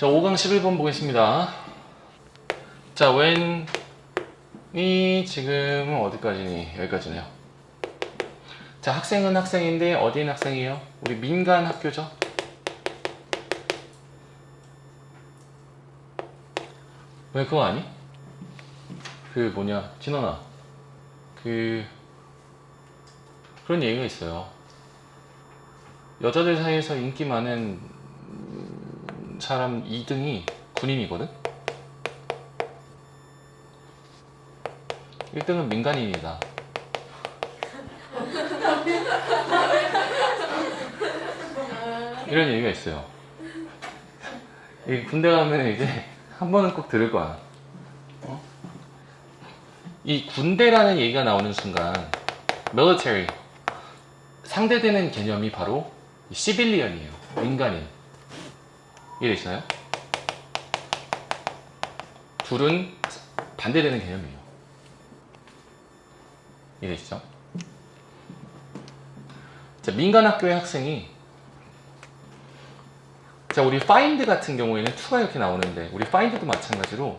자, 5강 11번 보겠습니다. 자, when이 지금은 어디까지니? 여기까지네요. 자, 학생은 학생인데 어디 있는 학생이에요? 우리 민간 학교죠? 왜 그거 아니? 그 뭐냐, 진원아. 그 그런 얘기가 있어요. 여자들 사이에서 인기 많은 음, 사람 2등이 군인이거든? 1등은 민간인이다. 이런 얘기가 있어요. 이 군대 가면 이제 한 번은 꼭 들을 거야. 어? 이 군대라는 얘기가 나오는 순간, military 상대되는 개념이 바로 시빌리언이에요. 민간인. 이해 되시나요? 둘은 반대되는 개념이에요. 이해되시죠? 자, 민간 학교의 학생이 자, 우리 find 같은 경우에는 to가 이렇게 나오는데 우리 find도 마찬가지로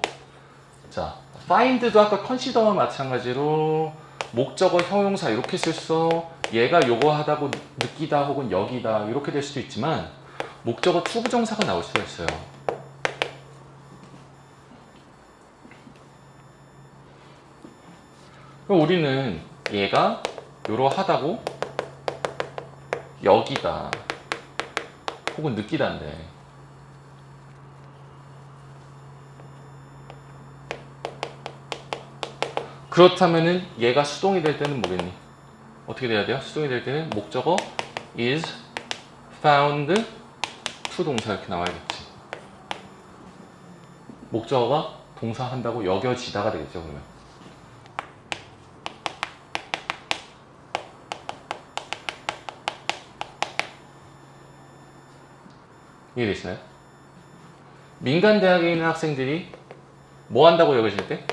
자, find도 아까 consider와 마찬가지로 목적어 형용사 이렇게 쓸서 얘가 요거 하다고 느끼다 혹은 여기다 이렇게 될 수도 있지만 목적어 투부정사가 나올 수가 있어요. 그럼 우리는 얘가 요러하다고 여기다 혹은 느끼다인데 그렇다면은 얘가 수동이 될 때는 뭐겠니? 어떻게 돼야 돼요? 수동이 될 때는 목적어 is found to 동사 이렇게 나와야겠지. 목적어가 동사 한다고 여겨지다가 되겠죠, 그러면. 이해되시나요? 민간 대학에 있는 학생들이 뭐 한다고 여겨질 때?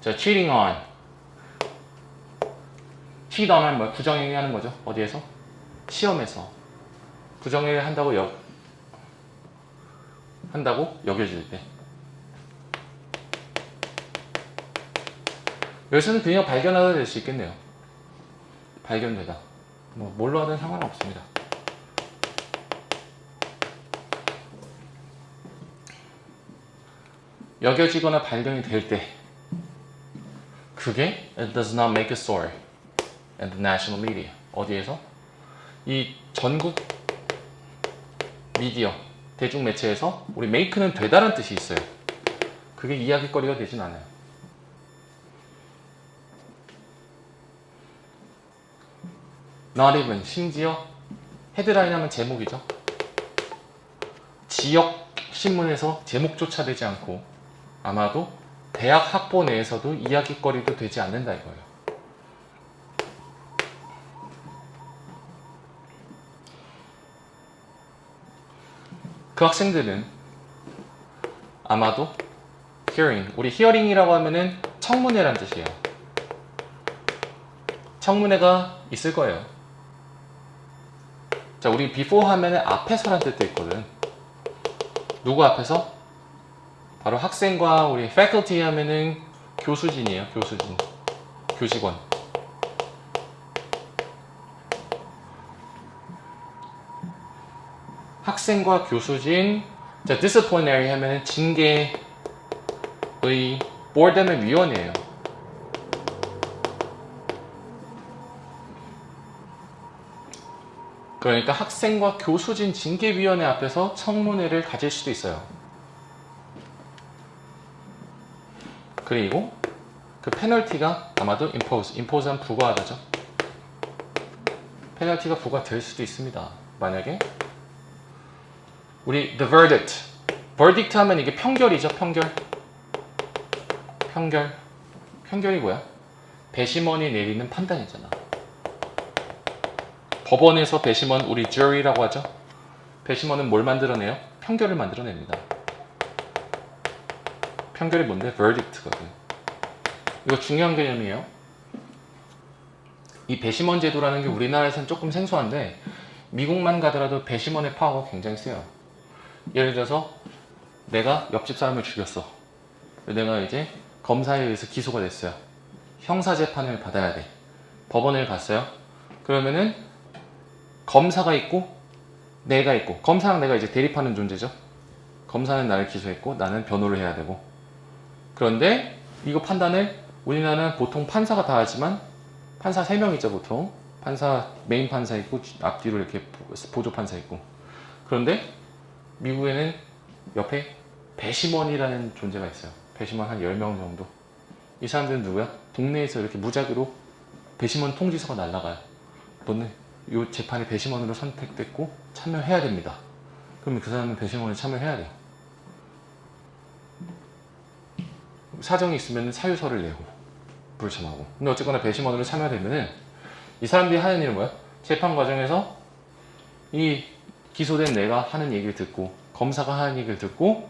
자, cheating on. cheat on 하면 뭐야? 부정행위 하는 거죠. 어디에서? 시험에서. 부정행위 한다고 여, 한다고 여겨질 때. 여기서는 그냥 발견하다 될 수 있겠네요. 발견되다. 뭐, 뭘로 하든 상관없습니다. 여겨지거나 발견이 될 때, 그게 it does not make a story in the national media. 어디에서? 이 전국 미디어, 대중 매체에서 우리 make는 되다란 뜻이 있어요. 그게 이야기거리가 되진 않아요. not even 심지어 헤드라인 하면 제목이죠. 지역 신문에서 제목조차 되지 않고 아마도 대학 학부 내에서도 이야기거리도 되지 않는다 이거예요. 그 학생들은 아마도 hearing, 우리 hearing이라고 하면은 청문회란 뜻이에요. 청문회가 있을 거예요. 자, 우리 before 하면은 앞에서란 뜻도 있거든. 누구 앞에서? 바로 학생과 우리 faculty 하면은 교수진이에요. 교수진. 교직원. 학생과 교수진. 자, disciplinary 하면은 징계의 보ard하면 위원회예요. 그러니까 학생과 교수진 징계위원회 앞에서 청문회를 가질 수도 있어요. 그리고 그 페널티가 아마도 impose, impose한 부과하다죠. 페널티가 부과될 수도 있습니다. 만약에 우리 the verdict, verdict 하면 이게 평결이죠, 평결. 평결. 평결이 뭐야? 배심원이 내리는 판단이잖아. 법원에서 배심원 우리 jury라고 하죠. 배심원은 뭘 만들어내요? 평결을 만들어냅니다. 평결이 뭔데? verdict거든. 이거 중요한 개념이에요. 이 배심원 제도라는 게 우리나라에서는 조금 생소한데 미국만 가더라도 배심원의 파워가 굉장히 세요. 예를 들어서 내가 옆집 사람을 죽였어. 내가 이제 검사에 의해서 기소가 됐어요. 형사 재판을 받아야 돼. 법원을 갔어요. 그러면은 검사가 있고 내가 있고 검사랑 내가 이제 대립하는 존재죠. 검사는 나를 기소했고 나는 변호를 해야 되고 그런데 이거 판단을 우리나라는 보통 판사가 다 하지만 판사 3명이죠 보통 판사 메인 판사 있고 앞뒤로 이렇게 보조 판사 있고 그런데 미국에는 옆에 배심원이라는 존재가 있어요. 배심원 한 10명 정도. 이 사람들은 누구야? 동네에서 이렇게 무작위로 배심원 통지서가 날라가요. 너는 이 재판에 배심원으로 선택됐고 참여해야 됩니다. 그러면 그 사람은 배심원에 참여해야 돼요. 사정이 있으면 사유서를 내고 불참하고. 근데 어쨌거나 배심원으로 참여되면은 이 사람들이 하는 일은 뭐야? 재판 과정에서 이 기소된 내가 하는 얘기를 듣고 검사가 하는 얘기를 듣고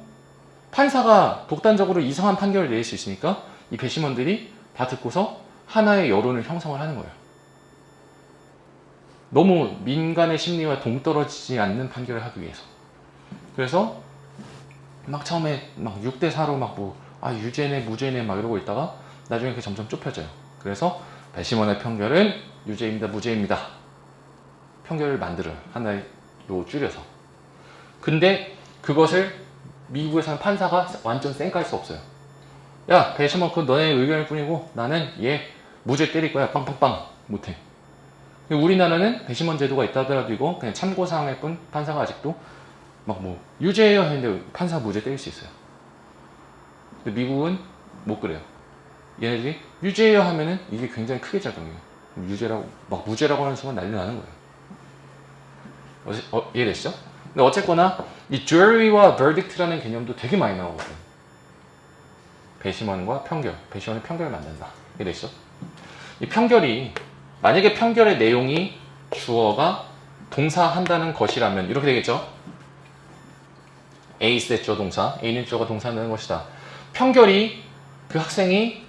판사가 독단적으로 이상한 판결을 내릴 수 있으니까 이 배심원들이 다 듣고서 하나의 여론을 형성을 하는 거예요. 너무 민간의 심리와 동떨어지지 않는 판결을 하기 위해서. 그래서 막 처음에 막 6대 4로 막 뭐 아 유죄네 무죄네 막 이러고 있다가 나중에 그게 점점 좁혀져요. 그래서 배심원의 판결은 유죄입니다 무죄입니다. 판결을 만들어요. 하나 로 줄여서. 근데 그것을 미국에서 는 판사가 완전 쌩깔 수 없어요. 야 배심원 그건 너네 의견일 뿐이고 나는 얘 무죄 때릴 거야 빵빵빵 못해. 우리나라는 배심원 제도가 있다 하더라도 이거 그냥 참고사항일 뿐 판사가 아직도 막 뭐 유죄예요 했는데 판사 무죄 때릴 수 있어요. 근데 미국은 못 그래요. 얘네들이 유죄예요 하면은 이게 굉장히 크게 작용해요. 유죄라고 막 무죄라고 하는 순간 난리 나는 거예요. 어, 어, 이해되시죠? 근데 어쨌거나 이 jury와 verdict라는 개념도 되게 많이 나오거든. 배심원과 편결, 배심원의 편결을 만든다. 이해되시죠? 이 편결이 만약에 편결의 내용이 주어가 동사한다는 것이라면 이렇게 되겠죠? A is 주어 동사, A는 주어가 동사한다는 것이다. 편결이 그 학생이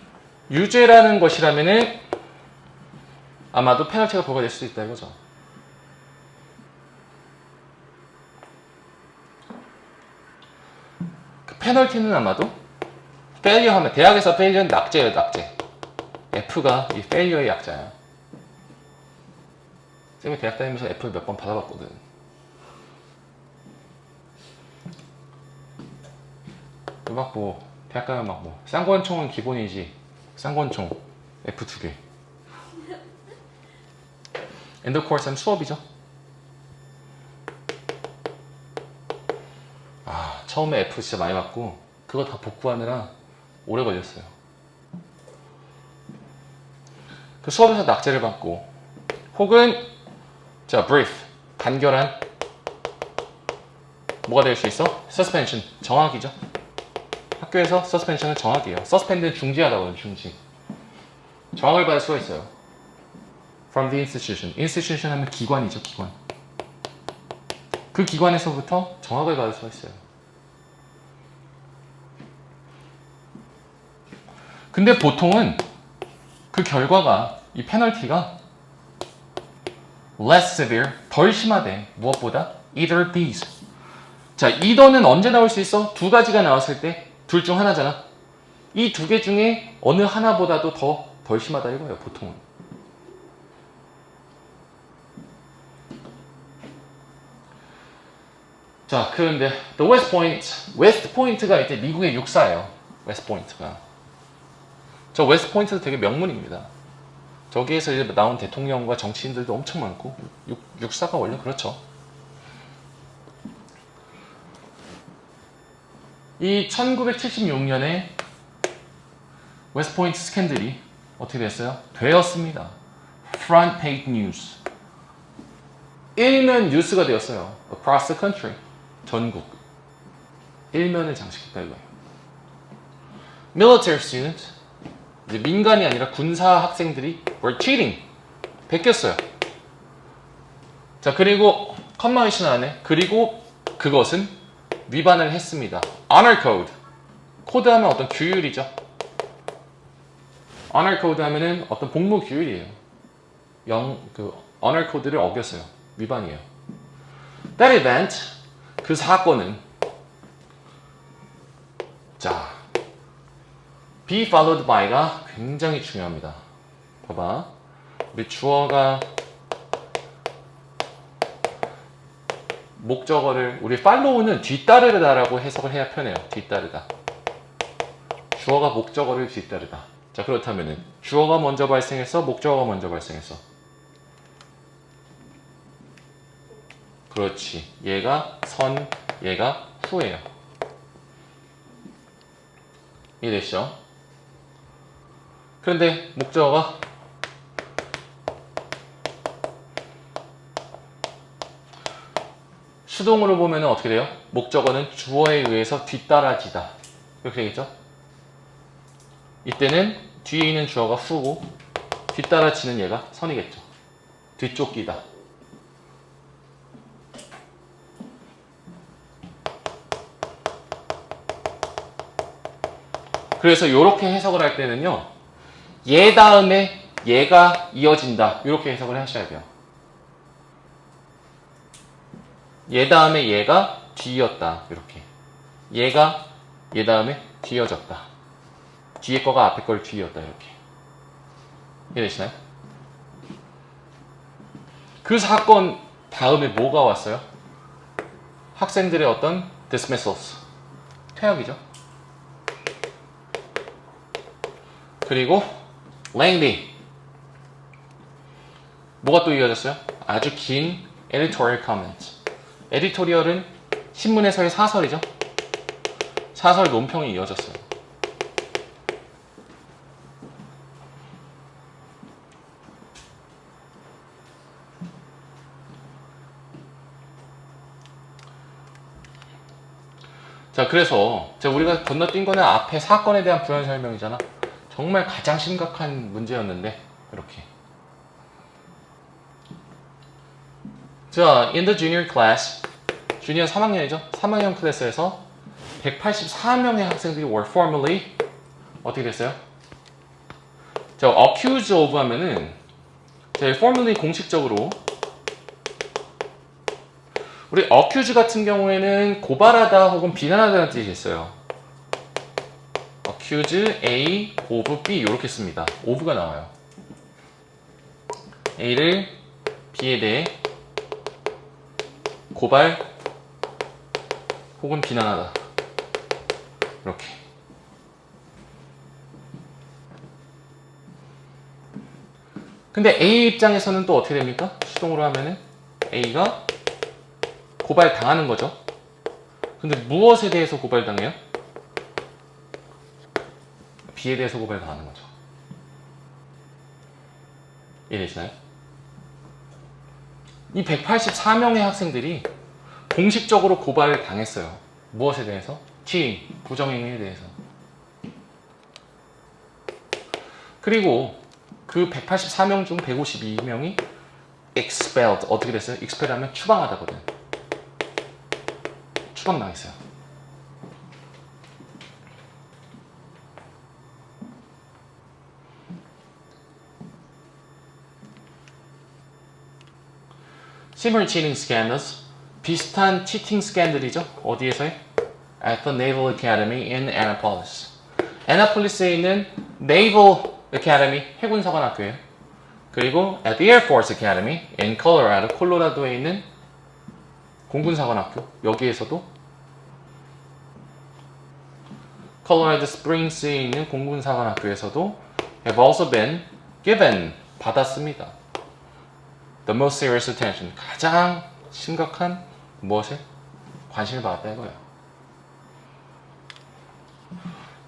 유죄라는 것이라면은 아마도 페널티가 부과될 수도 있다 이거죠. 페널티는 아마도 failure 하면 대학에서 failure는 낙제예요, 낙제. F가 이 failure의 약자야. 쌤이 대학 다니면서 F 몇 번 받아봤거든. 막 뭐, 대학 가면 막 뭐, 쌍권총은 기본이지. 쌍권총, F 두 개. 엔드 코र्스는 수업이죠. 아, 처음에 F 진짜 많이 받고, 그거 다 복구하느라 오래 걸렸어요. 그 수업에서 낙제를 받고, 혹은, 자, brief, 간결한, 뭐가 될 수 있어? suspension, 정학이죠. 학교에서 suspension은 정학이에요. suspend는 중지하다고요, 중지. 정학을 받을 수가 있어요. from the institution. institution 하면 기관이죠, 기관. 그 기관에서부터 정학을 받을 수가 있어요. 근데 보통은 그 결과가 이 페널티가 less severe, 덜 심하대. 무엇보다 either these. 자, either는 언제 나올 수 있어? 두 가지가 나왔을 때 둘 중 하나잖아. 이 두 개 중에 어느 하나보다도 더 덜 심하다 이거예요, 보통은. 자, 그런데 the West Point, West Point가 이제 미국의 육사예요. West Point가. 저 웨스트 포인트도 되게 명문입니다. 저기에서 이제 나온 대통령과 정치인들도 엄청 많고 육, 육사가 원래 그렇죠. 이 1976년에 웨스트 포인트 스캔들이 어떻게 됐어요? 되었습니다. Front page news. 일면 뉴스가 되었어요. Across the country. 전국. 일면을 장식했다 이거예요. Military students. 이제 민간이 아니라 군사 학생들이 were cheating. 베꼈어요. 자, 그리고 컴마이션 안에 그리고 그것은 위반을 했습니다. honor code. 코드 하면 어떤 규율이죠. honor code 하면은 어떤 복무 규율이에요. 영, 그 honor code를 어겼어요. 위반이에요. That event, 그 사건은 자, be followed by가 굉장히 중요합니다. 봐봐. 우리 주어가 목적어를 우리 follow는 뒤따르다라고 해석을 해야 편해요. 뒤따르다. 주어가 목적어를 뒤따르다. 자, 그렇다면은 주어가 먼저 발생해서 목적어가 먼저 발생했어. 그렇지. 얘가 선, 얘가 후예요. 이해되시죠? 그런데 목적어가 수동으로 보면 어떻게 돼요? 목적어는 주어에 의해서 뒤따라지다. 이렇게 되겠죠? 이때는 뒤에 있는 주어가 후고 뒤따라치는 얘가 선이겠죠. 뒤쫓기다. 그래서 이렇게 해석을 할 때는요. 얘 다음에 얘가 이어진다. 이렇게 해석을 하셔야 돼요. 얘 다음에 얘가 뒤이었다. 이렇게. 얘가 얘 다음에 뒤어졌다. 뒤에 거가 앞에 걸 뒤이었다. 이렇게. 이해되시나요? 그 사건 다음에 뭐가 왔어요? 학생들의 어떤 dismissals. 퇴학이죠. 그리고 lengthy. 뭐가 또 이어졌어요? 아주 긴 editorial comment. 에디토리얼은 신문에서의 사설이죠. 사설 논평이 이어졌어요. 자, 그래서 자, 우리가 건너뛴 거는 앞에 사건에 대한 부연 설명이잖아. 정말 가장 심각한 문제였는데 이렇게. 자, in the junior class, 주니어 3학년이죠. 3학년 클래스에서 184명의 학생들이 were formally 어떻게 됐어요? 자, accused of 하면은 자, formally 공식적으로 우리 accuse 같은 경우에는 고발하다 혹은 비난하다는 뜻이 있어요. Accuse A of B 이렇게 씁니다. of가 나와요. A를 B에 대해 고발 혹은 비난하다. 이렇게. 근데 A 입장에서는 또 어떻게 됩니까? 수동으로 하면은 A가 고발 당하는 거죠. 근데 무엇에 대해서 고발당해요? B에 대해서 고발당하는 거죠. 이해되시나요? 이 184명의 학생들이 공식적으로 고발을 당했어요. 무엇에 대해서? T, 부정행위에 대해서. 그리고 그 184명 중 152명이 expelled, 어떻게 됐어요? expel 하면 추방하다거든. 추방당했어요. Similar cheating scandals 비슷한 치팅 스캔들이죠. 어디에서요? At the Naval Academy in Annapolis. 애나폴리스에 있는 Naval Academy 해군사관학교예요. 그리고 at the Air Force Academy in Colorado, 콜로라도에 있는 공군사관학교 여기에서도 Colorado Springs에 있는 공군사관학교에서도 have also been given 받았습니다. The most serious attention 가장 심각한 무엇에 관심을 받았다 이거예요.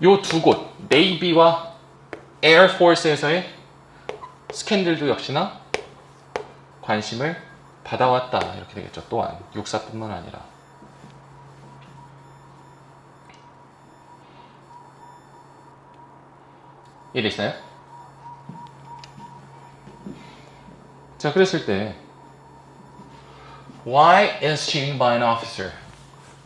요 두 곳, 네이비와 에어포스에서의 스캔들도 역시나 관심을 받아왔다 이렇게 되겠죠. 또한 육사뿐만 아니라. 이해되시 자, 그랬을 때 Why is cheating by an officer?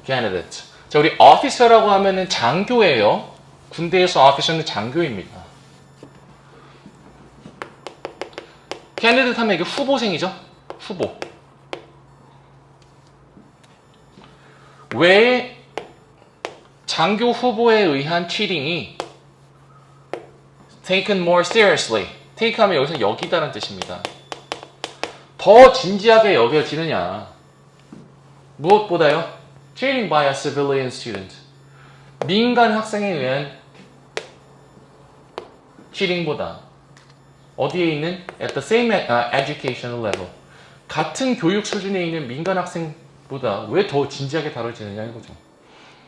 Candidate. 자, 우리 officer라고 하면은 장교예요. 군대에서 officer는 장교입니다. candidate 하면 이게 후보생이죠? 후보. 왜 장교 후보에 의한 cheating이 taken more seriously. take 하면 여기서 여기다는 뜻입니다. 더 진지하게 여겨지느냐. 무엇보다요? cheating by a civilian student. 민간 학생에 의한 cheating보다 어디에 있는 at the same uh, educational level 같은 교육 수준에 있는 민간 학생보다 왜 더 진지하게 다뤄지느냐 이거죠.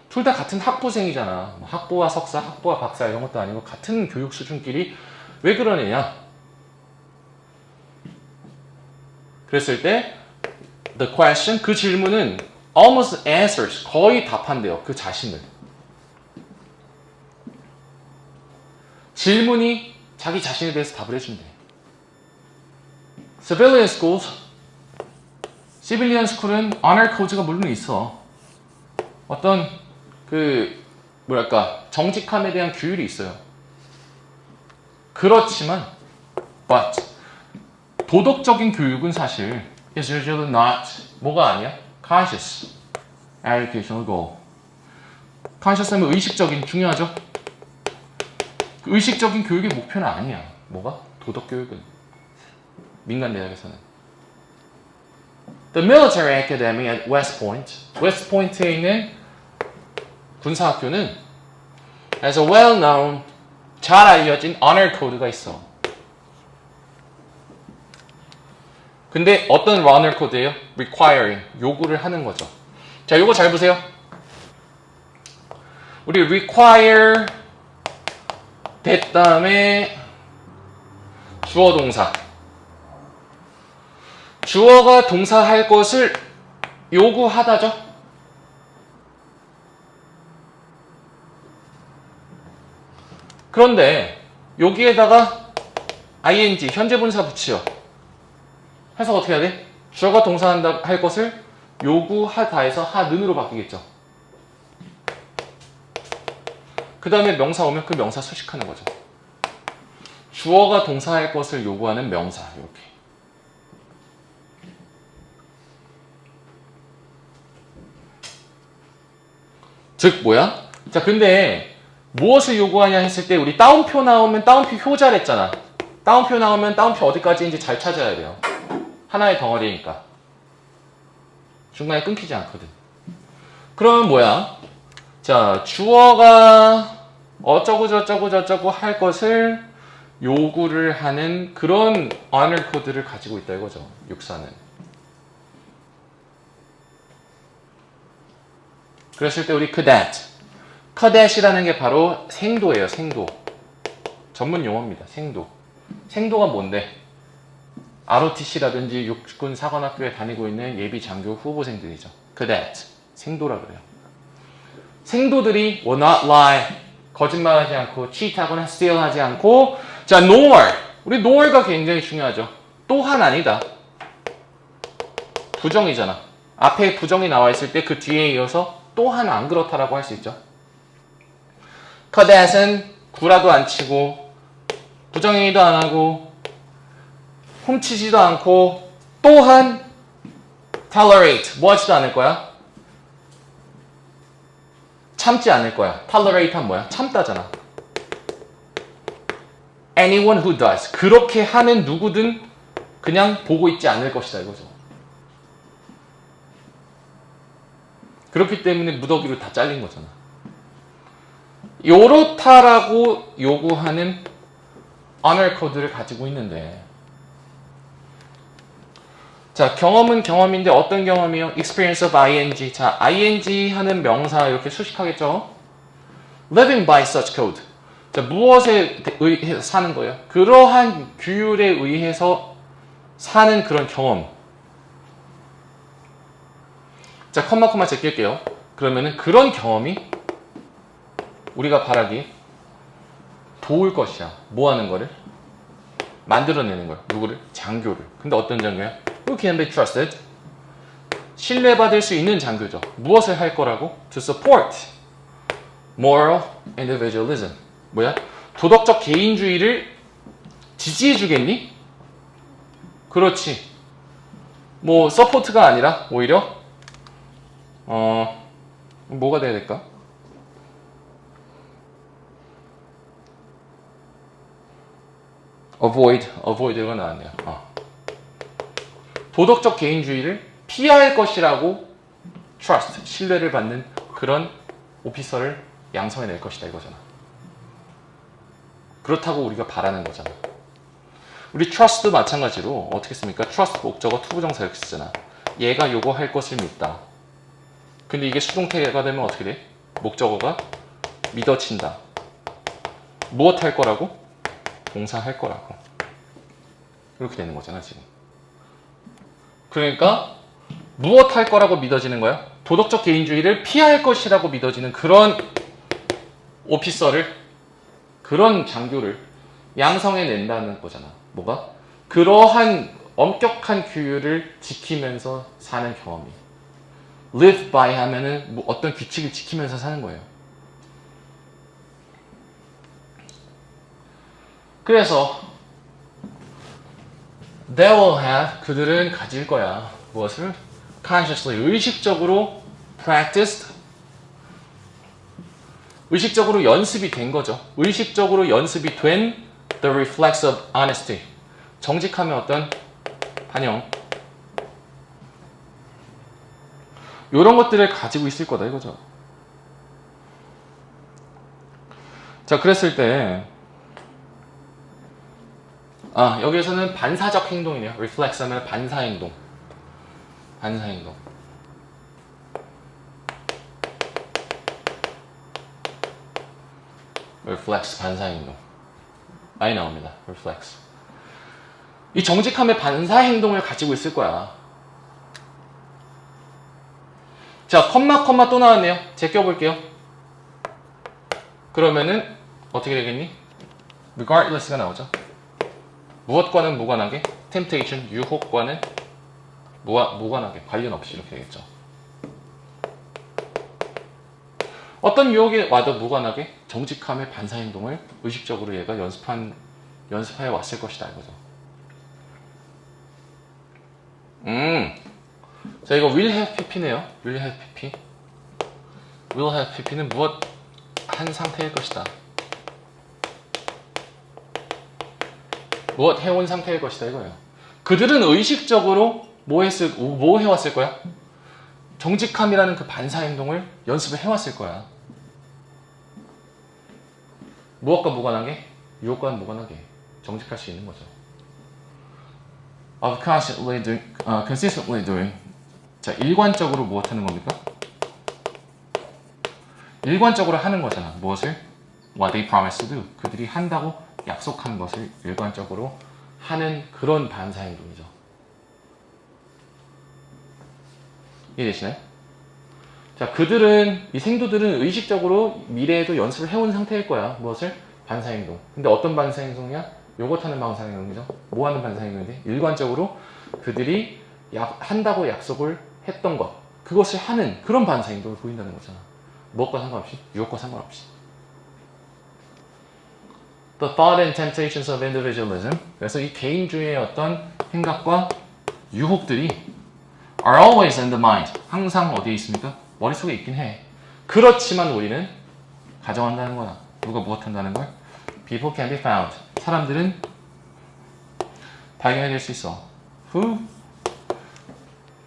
둘 다 같은 학부생이잖아. 뭐 학부와 석사, 학부와 박사 이런 것도 아니고 같은 교육 수준끼리 왜 그러느냐? 그랬을 때 the question 그 질문은 almost answers 거의 답한대요. 그 자신을. 질문이 자기 자신에 대해서 답을 해준대. Civilian schools, civilian school은 honor code가 물론 있어. 어떤 그 뭐랄까 정직함에 대한 규율이 있어요. 그렇지만, but 도덕적인 교육은 사실 is usually not 뭐가 아니야? conscious educational goal. conscious 하면 의식적인 중요하죠. 그 의식적인 교육의 목표는 아니야. 뭐가? 도덕 교육은 민간 대학에서는. The military academy at West Point, West Point에 있는 군사학교는 has a well-known 잘 알려진 honor code가 있어. 근데 어떤 honor code예요? requiring 요구를 하는 거죠. 자, 요거 잘 보세요. 우리 require 됐 다음에 주어 동사. 주어가 동사할 것을 요구하다죠. 그런데 여기에다가 ing 현재 분사 붙여. 해석 어떻게 해야 돼? 주어가 동사한다 할 것을 요구하다에서 하는으로 바뀌겠죠. 그 다음에 명사 오면 그 명사 수식하는 거죠. 주어가 동사할 것을 요구하는 명사 이렇게. 즉 뭐야? 자 근데 무엇을 요구하냐 했을 때 우리 따옴표 나오면 따옴표 효자랬잖아. 따옴표 나오면 따옴표 어디까지인지 잘 찾아야 돼요. 하나의 덩어리니까. 중간에 끊기지 않거든. 그러면 뭐야? 자, 주어가 어쩌고 저쩌고 저쩌고 할 것을 요구를 하는 그런 언어 코드를 가지고 있다 이거죠. 육사는. 그랬을 때 우리 cadet, cadet이라는 게 바로 생도예요. 생도. 전문 용어입니다. 생도. 생도가 뭔데? ROTC라든지 육군 사관학교에 다니고 있는 예비 장교 후보생들이죠. cadet. 생도라 그래요. 생도들이 will not lie. 거짓말하지 않고 cheat하거나 steal하지 않고 자 nor 우리 nor가 굉장히 중요하죠. 또한 아니다. 부정이잖아. 앞에 부정이 나와 있을 때 그 뒤에 이어서 또한 안 그렇다라고 할 수 있죠. cadet은 구라도 안 치고 부정행위도 안 하고 훔치지도 않고 또한 tolerate 뭐 하지도 않을 거야? 참지 않을 거야. tolerate 한 뭐야? 참다잖아. anyone who does 그렇게 하는 누구든 그냥 보고 있지 않을 것이다 이거죠. 그렇기 때문에 무더기로 다 잘린 거잖아. 요렇다라고 요구하는 honor 코드를 가지고 있는데 자, 경험은 경험인데 어떤 경험이요? experience of ing. 자, ing 하는 명사 이렇게 수식하겠죠? living by such code. 자, 무엇에 의해 사는 거예요? 그러한 규율에 의해서 사는 그런 경험. 자, 컴마 컴마 제낄게요. 그러면은 그런 경험이 우리가 바라기 도울 것이야. 뭐 하는 거를? 만들어내는 거야. 누구를? 장교를. 근데 어떤 장교야? Who can be trusted? 신뢰받을 수 있는 장교죠. 무엇을 할 거라고? To support moral individualism. 뭐야? 도덕적 개인주의를 지지해 주겠니? 그렇지. 뭐 서포트가 아니라 오히려 어 뭐가 돼야 될까? avoid, avoid가 나왔네요. 어. 도덕적 개인주의를 피할 것이라고 trust, 신뢰를 받는 그런 오피서를 양성해낼 것이다 이거잖아. 그렇다고 우리가 바라는 거잖아. 우리 trust도 마찬가지로 어떻게 씁니까? trust 목적어 투부정사 이렇게 쓰잖아. 얘가 요거 할 것을 믿다. 근데 이게 수동태가 되면 어떻게 돼? 목적어가 믿어친다. 무엇 할 거라고? 동사 할 거라고. 이렇게 되는 거잖아, 지금. 그러니까 무엇 할 거라고 믿어지는 거야? 도덕적 개인주의를 피할 것이라고 믿어지는 그런 오피서를 그런 장교를 양성해 낸다는 거잖아. 뭐가? 그러한 엄격한 규율을 지키면서 사는 경험이. live by 하면은 뭐 어떤 규칙을 지키면서 사는 거예요. 그래서 they will have 그들은 가질 거야. 무엇을? consciously 의식적으로 practiced 의식적으로 연습이 된 거죠. 의식적으로 연습이 된 the reflex of honesty 정직함의 어떤 반영 이런 것들을 가지고 있을 거다 이거죠. 자, 그랬을 때, 아, 여기에서는 반사적 행동이네요. reflex 하면 반사 행동. 반사 행동. reflex 반사 행동. 많이 나옵니다. reflex. 이 정직함의 반사 행동을 가지고 있을 거야. 자, 컴마 컴마 또 나왔네요. 제껴 볼게요. 그러면은 어떻게 되겠니? regardless가 나오죠. 무엇과는 무관하게, temptation, 유혹과는 무가, 무관하게, 관련 없이 이렇게 되겠죠. 어떤 유혹이 와도 무관하게 정직함의 반사 행동을 의식적으로 얘가 연습한 연습해 왔을 것이다 이거죠. 음, 자 이거 will have pp네요. will have pp. will have pp는 무엇 한 상태일 것이다. 무엇 해온 상태일 것이다 이거예요. 그들은 의식적으로 뭐 했을 뭐 해왔을 거야? 정직함이라는 그 반사 행동을 연습을 해왔을 거야. 무엇과 무관하게? 유혹과 무관하게 정직할 수 있는 거죠. Of constantly doing, uh, consistently doing. 자, 일관적으로 무엇 하는 겁니까? 일관적으로 하는 거잖아. 무엇을? What they promise to do. 그들이 한다고 약속한 것을 일관적으로 하는 그런 반사 행동이죠. 이해되시나요? 자, 그들은, 이 생도들은 의식적으로 미래에도 연습을 해온 상태일 거야. 무엇을? 반사행동. 근데 어떤 반사행동이야? 요것 하는 반사행동이죠. 뭐 하는 반사행동인데? 일관적으로 그들이 약, 한다고 약속을 했던 것. 그것을 하는 그런 반사행동을 보인다는 거잖아. 무엇과 상관없이? 유혹과 상관없이. The thought and temptations of individualism. 그래서 이 개인주의의 어떤 생각과 유혹들이 are always in the mind. 항상 어디에 있습니까? 머릿속에 있긴 해. 그렇지만 우리는 가정한다는 거야. 누가 무엇 한다는 걸? People can be found. 사람들은 발견해낼 수 있어. Who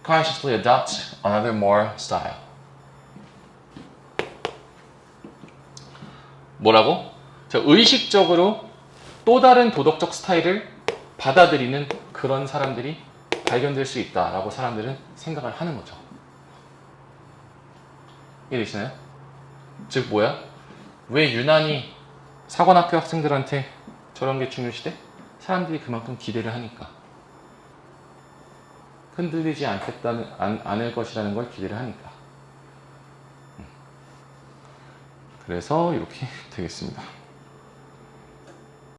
consciously adopts another moral style. 뭐라고? 자, 의식적으로 또 다른 도덕적 스타일을 받아들이는 그런 사람들이 발견될 수 있다라고 사람들은 생각을 하는 거죠. 이해되시나요? 즉 뭐야? 왜 유난히 사관학교 학생들한테 저런 게 중요시대? 사람들이 그만큼 기대를 하니까 흔들리지 않겠다는 안, 않을 것이라는 걸 기대를 하니까 음. 그래서 이렇게 되겠습니다.